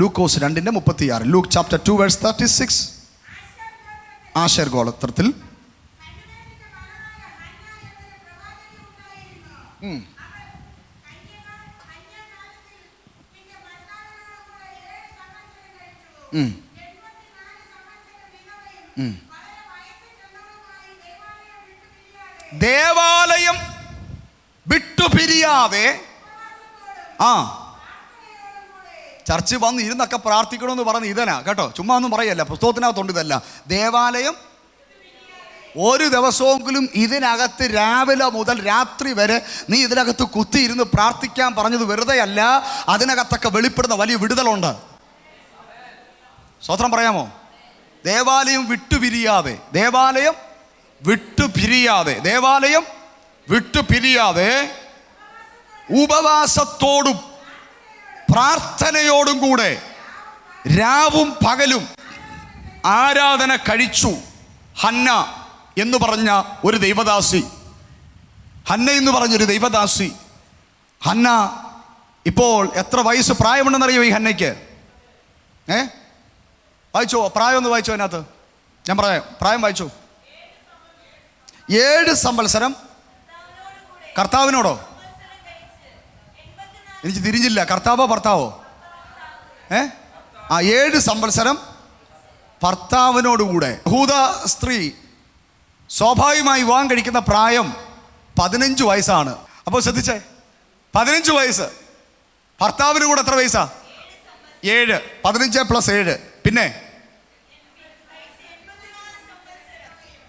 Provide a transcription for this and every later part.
ലൂക്കോസ് രണ്ടിന്റെ മുപ്പത്തിയാറ്. Luke chapter two verse thirty six ആശയർ ഗോളത്രത്തിൽ ദേവാലയം വിട്ടുപിരിയാതെ ആ ചർച്ച് വന്ന് ഇരുന്നൊക്കെ പ്രാർത്ഥിക്കണമെന്ന് പറഞ്ഞ് ഇതനാ കേട്ടോ? ചുമ്മാ ഒന്നും പറയല്ല പുസ്തകത്തിനകത്തുണ്ട് ഇതല്ല. ദേവാലയം ഒരു ദിവസമെങ്കിലും ഇതിനകത്ത് രാവിലെ മുതൽ രാത്രി വരെ നീ ഇതിനകത്ത് കുത്തിയിരുന്ന് പ്രാർത്ഥിക്കാൻ പറഞ്ഞത് വെറുതെ അല്ല അതിനകത്തൊക്കെ വെളിപ്പെടുന്ന വലിയ വിടുതലുണ്ട്. സ്വത്രം പറയാമോ? ദേവാലയം വിട്ടു പിരിയാതെ ദേവാലയം വിട്ടു പിരിയാതെ ദേവാലയം വിട്ടു പിരിയാതെ ഉപവാസത്തോടും പ്രാർത്ഥനയോടും കൂടെ രാവും പകലും ആരാധന കഴിച്ചു ഹന്ന എന്ന് പറഞ്ഞ ഒരു ദൈവദാസി. ഹന്ന എന്ന് പറഞ്ഞൊരു ദൈവദാസി. ഹന്ന ഇപ്പോൾ എത്ര വയസ്സ് പ്രായമുണ്ടെന്നറിയോ ഈ ഹന്നയ്ക്ക്? ഏ? വായിച്ചോ? പ്രായം ഒന്ന് വായിച്ചോ അതിനകത്ത്. ഞാൻ പറയാം. പ്രായം വായിച്ചു? ഏഴ് സംവത്സരം. കർത്താവിനോടോ? എനിക്ക് തിരിഞ്ഞില്ല. കർത്താവോ ഭർത്താവോ? ഏ? ആ ഏഴ് സംവത്സരം ഭർത്താവിനോടുകൂടെ. ഹൂത സ്ത്രീ സ്വാഭാവികമായി വിവാഹം കഴിക്കുന്ന പ്രായം പതിനഞ്ച് വയസ്സാണ്. അപ്പോൾ ശ്രദ്ധിച്ചേ. പതിനഞ്ച് വയസ്സ്. ഭർത്താവിന് കൂടെ എത്ര വയസ്സാ? ഏഴ്. പതിനഞ്ച് പ്ലസ് ഏഴ്. പിന്നെ?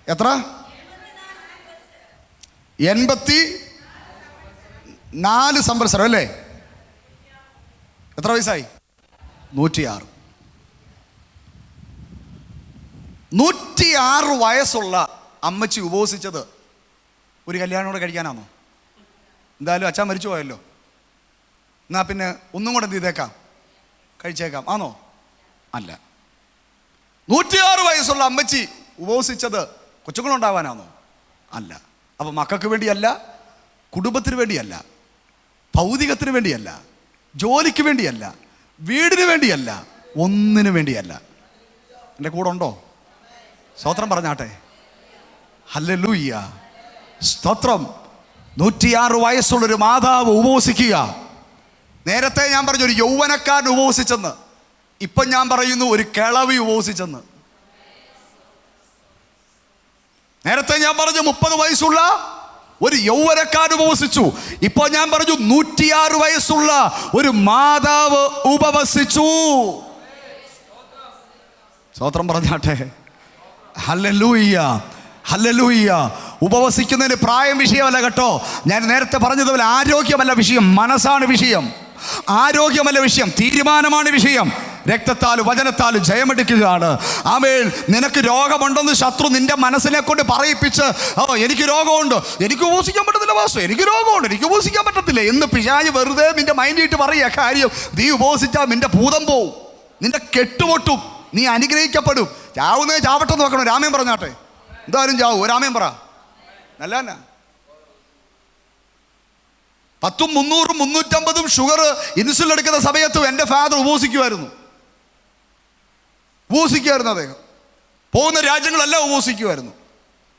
എത്ര? എൺപത്തി നാല് സംവത്സരം അല്ലേ? എത്ര വയസ്സായി? നൂറ്റിയാറ്. നൂറ്റിയാറ് വയസ്സുള്ള അമ്മച്ചി ഉപവസിച്ചത് ഒരു കല്യാണം കഴിക്കാനാണോ എന്തായാലും അച്ഛൻ മരിച്ചു പോയല്ലോ. എന്നാ പിന്നെ ഒന്നും കൂടെ എന്ത് ചെയ്തേക്കാം? കഴിച്ചേക്കാം. ആണോ അല്ല. നൂറ്റിയാറ് വയസ്സുള്ള അമ്മച്ചി ഉപവസിച്ചത് കൊച്ചുങ്ങളുണ്ടാവാനാണോ അല്ല. അപ്പം മക്കൾക്ക് വേണ്ടിയല്ല കുടുംബത്തിന് വേണ്ടിയല്ല ഭൗതികത്തിന് വേണ്ടിയല്ല ജോലിക്ക് വേണ്ടിയല്ല വീടിന് വേണ്ടിയല്ല ഒന്നിനു വേണ്ടിയല്ല. എന്റെ കൂടെ ഉണ്ടോ? സ്തോത്രം പറഞ്ഞാട്ടെ. ഹല്ലൂയ്യ സ്തോത്രം. നൂറ്റിയാറ് വയസ്സുള്ളൊരു മാതാവ് ഉപവസിക്കുക. നേരത്തെ ഞാൻ പറഞ്ഞു ഒരു യൗവനക്കാരൻ ഉപവസിച്ചെന്ന്. ഇപ്പം ഞാൻ പറയുന്നു ഒരു കിളവി ഉപവസിച്ചെന്ന്. നേരത്തെ ഞാൻ പറഞ്ഞു മുപ്പത് വയസ്സുള്ള ഒരു യൗവനക്കാർ ഉപവസിച്ചു. ഇപ്പോൾ ഞാൻ പറഞ്ഞു നൂറ്റിയാറ് വയസ്സുള്ള ഒരു മാതാവ് ഉപവസിച്ചു. സ്തോത്രം പറഞ്ഞാട്ടെ. Hallelujah hallelujah. ഉപവസിക്കുന്നതിന് പ്രായം വിഷയമല്ല കേട്ടോ. ഞാൻ നേരത്തെ പറഞ്ഞതുപോലെ ആരോഗ്യമല്ല വിഷയം മനസ്സാണ് വിഷയം. ആരോഗ്യമല്ല വിഷയം തീരുമാനമാണ് വിഷയം. രക്തത്താലും വചനത്താലും ജയമെടുക്കുകയാണ്. ആമേൽ നിനക്ക് രോഗമുണ്ടെന്ന് ശത്രു നിന്റെ മനസ്സിനെ കൊണ്ട് പറയിപ്പിച്ച് ഓ എനിക്ക് രോഗമുണ്ട്. എനിക്ക് ഉപസിക്കാൻ പറ്റത്തില്ല വാസു എനിക്ക് രോഗമുണ്ട്. എനിക്ക് ഉപസിക്കാൻ പറ്റത്തില്ല. എന്ന് പിശാജ് വെറുതെ നിന്റെ മൈൻഡിട്ട് പറയുക കാര്യം നീ ഉപസിച്ചാൽ നിന്റെ ഭൂതം പോവും. നിന്റെ കെട്ടുപൊട്ടും നീ അനുഗ്രഹിക്കപ്പെടും. ചാവുന്നേ ചാവട്ടെന്ന് നോക്കണം. രാമൻ പറഞ്ഞാട്ടെ? എന്തായാലും ചാവു. രാമൻ പറ. നല്ല പത്തും മുന്നൂറും മുന്നൂറ്റമ്പതും ഷുഗർ ഇൻസുലിൻ എടുക്കുന്ന സമയത്തും എന്റെ ഫാദർ ഉപസിക്കുമായിരുന്നു. ഉപസിക്കുമായിരുന്നു അദ്ദേഹം. പോകുന്ന രാജ്യങ്ങളെല്ലാം ഉപസിക്കുമായിരുന്നു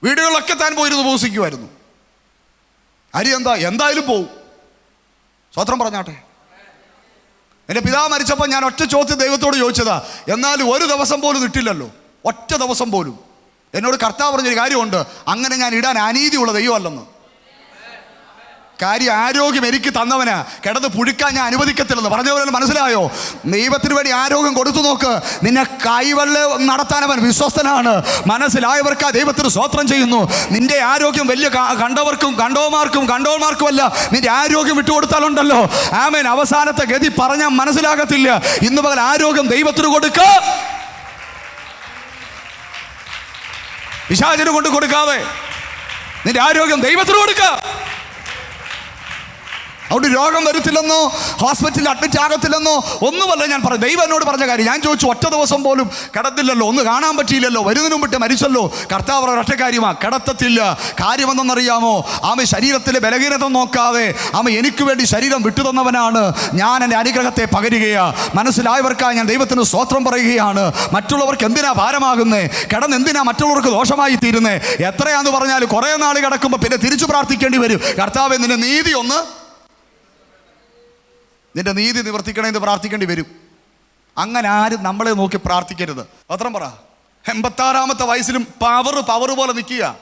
വീടുകളിലൊക്കെ താൻ പോയിരുന്നു ഉപസിക്കുമായിരുന്നു അരി എന്താ? എന്തായാലും പോവും. സ്വത്രം പറഞ്ഞാട്ടെ? എന്റെ പിതാവ് മരിച്ചപ്പോൾ ഞാൻ ഒറ്റ ചോദ്യം ദൈവത്തോട് ചോദിച്ചതാ. എന്നാലും ഒരു ദിവസം പോലും ഇട്ടില്ലല്ലോ. ഒറ്റ ദിവസം പോലും. എന്നോട് കർത്താവ് പറഞ്ഞൊരു കാര്യമുണ്ട്. അങ്ങനെ ഞാൻ ഇടാൻ അനീതിയുള്ള ദൈവമല്ലെന്ന്. കാര്യം ആരോഗ്യം എനിക്ക് തന്നവന്. കിടന്ന് പുഴുക്കാൻ ഞാൻ അനുവദിക്കത്തില്ലെന്ന്. പറഞ്ഞ പോലെ മനസ്സിലായോ? ദൈവത്തിന് വേണ്ടി ആരോഗ്യം കൊടുത്തു നോക്ക്. നിന്നെ കൈവള്ള നടത്താനവൻ വിശ്വസ്തനാണ്. മനസ്സിലായവർക്ക് ആ ദൈവത്തിന് സ്വോത്രം ചെയ്യുന്നു. നിന്റെ ആരോഗ്യം വലിയ കണ്ടവർക്കും കണ്ടോമാർക്കും കണ്ടോമാർക്കും അല്ല നിന്റെ ആരോഗ്യം വിട്ടുകൊടുത്താലുണ്ടല്ലോ. ആമേൻ. അവസാനത്തെ ഗതി പറഞ്ഞാൽ മനസ്സിലാകത്തില്ല. ഇന്ന് പകൽ ആരോഗ്യം ദൈവത്തിന് കൊടുക്ക. വിശാചന കൊണ്ട് കൊടുക്കാതെ. നിന്റെ ആരോഗ്യം ദൈവത്തിന് കൊടുക്കുക അവിടെ രോഗം വരത്തില്ലെന്നോ ഹോസ്പിറ്റലിൽ അഡ്മിറ്റ് ആകത്തില്ലെന്നോ ഒന്നുമല്ല ഞാൻ പറഞ്ഞു ദൈവം എന്നോട് പറഞ്ഞ കാര്യം ഞാൻ ചോദിച്ചു ഒറ്റ ദിവസം പോലും കിടത്തില്ലല്ലോ ഒന്ന് കാണാൻ പറ്റിയില്ലല്ലോ വരുന്നതിന് മുമ്പിട്ട് മരിച്ചല്ലോ. കർത്താവ് ഒറ്റ കാര്യമാ കിടത്തത്തില്ല. കാര്യമെന്നറിയാമോ ആമ ശരീരത്തിലെ ബലഹീനത നോക്കാതെ ആമ എനിക്ക് വേണ്ടി ശരീരം വിട്ടുതന്നവനാണ് ഞാൻ എന്റെ അനുഗ്രഹത്തെ പകരുകയാണ് മനസ്സിലായവർക്കായി ഞാൻ ദൈവത്തിന് സ്വോത്രം പറയുകയാണ്. മറ്റുള്ളവർക്ക് എന്തിനാ ഭാരമാകുന്നേ? കിടന്ന് എന്തിനാ മറ്റുള്ളവർക്ക് ദോഷമായി തീരുന്നേ? എത്രയാന്ന് പറഞ്ഞാൽ കുറേ നാൾ കിടക്കുമ്പോൾ പിന്നെ തിരിച്ചു പ്രാർത്ഥിക്കേണ്ടി വരും. കർത്താവ് നിന്റെ നീതി ഒന്ന് നിന്റെ നീതി നിവർത്തിക്കണമെന്ന് പ്രാർത്ഥിക്കേണ്ടി വരും. അങ്ങനെ ആരും നമ്മളെ നോക്കി പ്രാർത്ഥിക്കരുത്. പത്രം പറ. എൺപത്താറാമത്തെ വയസ്സിലും പവർ പവർ പോലെ നിൽക്കുക.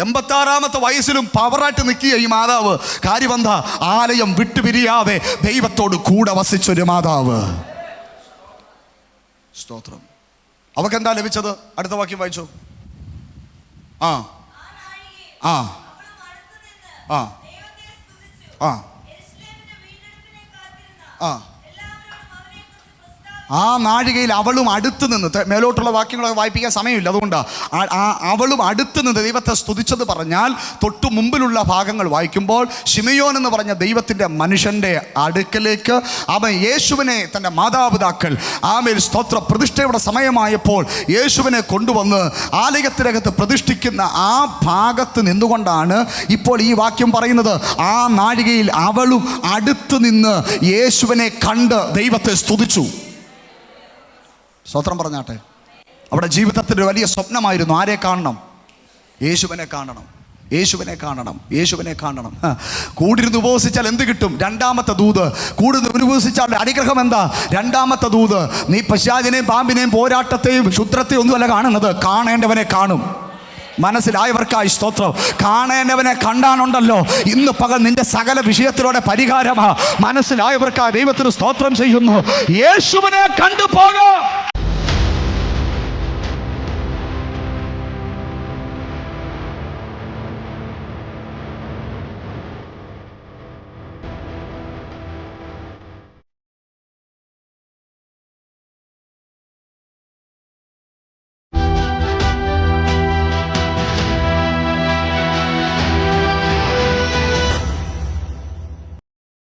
എൺപത്താറാമത്തെ വയസ്സിലും പവറായിട്ട് നിൽക്കുക ഈ മാതാവ്. കാര്യമെന്താ ആലയം വിട്ടുപിരിയാതെ ദൈവത്തോട് കൂടെ വസിച്ചൊരു മാതാവ്. സ്തോത്രം. അവക്ക് എന്താ ലഭിച്ചത്? അടുത്ത വാക്യം വായിച്ചു. ആ. ആ. ആ. ആ. ആ ആ നാഴികയിൽ അവളും അടുത്ത് നിന്ന് മേലോട്ടുള്ള വാക്യങ്ങളൊക്കെ വായിപ്പിക്കാൻ സമയമില്ല. അതുകൊണ്ടാണ് അവളും അടുത്ത് നിന്ന് ദൈവത്തെ സ്തുതിച്ചത് പറഞ്ഞാൽ തൊട്ടു മുമ്പിലുള്ള ഭാഗങ്ങൾ വായിക്കുമ്പോൾ ഷിമിയോൻ എന്ന് പറഞ്ഞ ദൈവത്തിന്റെ മനുഷ്യന്റെ അടുക്കലേക്ക് അവൻ യേശുവിനെ തന്റെ മാതാപിതാക്കൾ ആമേൽ സ്തോത്ര പ്രതിഷ്ഠയുടെ സമയമായപ്പോൾ യേശുവിനെ കൊണ്ടുവന്ന് ആലയത്തിനകത്ത് പ്രതിഷ്ഠിക്കുന്ന ആ ഭാഗത്ത് നിന്നുകൊണ്ടാണ് ഇപ്പോൾ ഈ വാക്യം പറയുന്നത്. ആ നാഴികയിൽ അവളും അടുത്ത് നിന്ന് യേശുവിനെ കണ്ട് ദൈവത്തെ സ്തുതിച്ചു. സ്വത്രം പറഞ്ഞാട്ടെ. അവിടെ ജീവിതത്തിന്റെ വലിയ സ്വപ്നമായിരുന്നു. ആരെ കാണണം? യേശുവിനെ കാണണം. യേശുവിനെ കാണണം. യേശുവിനെ കാണണം. കൂടിരുന്ന് ഉപവസിച്ചാൽ എന്ത് കിട്ടും? രണ്ടാമത്തെ ദൂത്. കൂടിരുന്ന് ഉപവസിച്ചാൽ അനുഗ്രഹം എന്താ? രണ്ടാമത്തെ ദൂത്. നീ പശാചിനെയും പാമ്പിനെയും പോരാട്ടത്തെയും ക്ഷുദ്രത്തെയും ഒന്നുമല്ല കാണുന്നത്. കാണേണ്ടവനെ കാണും. മനസ്സിലായവർക്കായി സ്തോത്രം. കാണേണ്ടവനെ കണ്ടാണുണ്ടല്ലോ ഇന്ന് പകൽ നിന്റെ സകല വിഷയത്തിലൂടെ പരിഹാരമാ. മനസ്സിലായവർക്കായി ദൈവത്തിന് സ്തോത്രം ചെയ്യുന്നു. യേശുവിനെ കണ്ടു പോകാം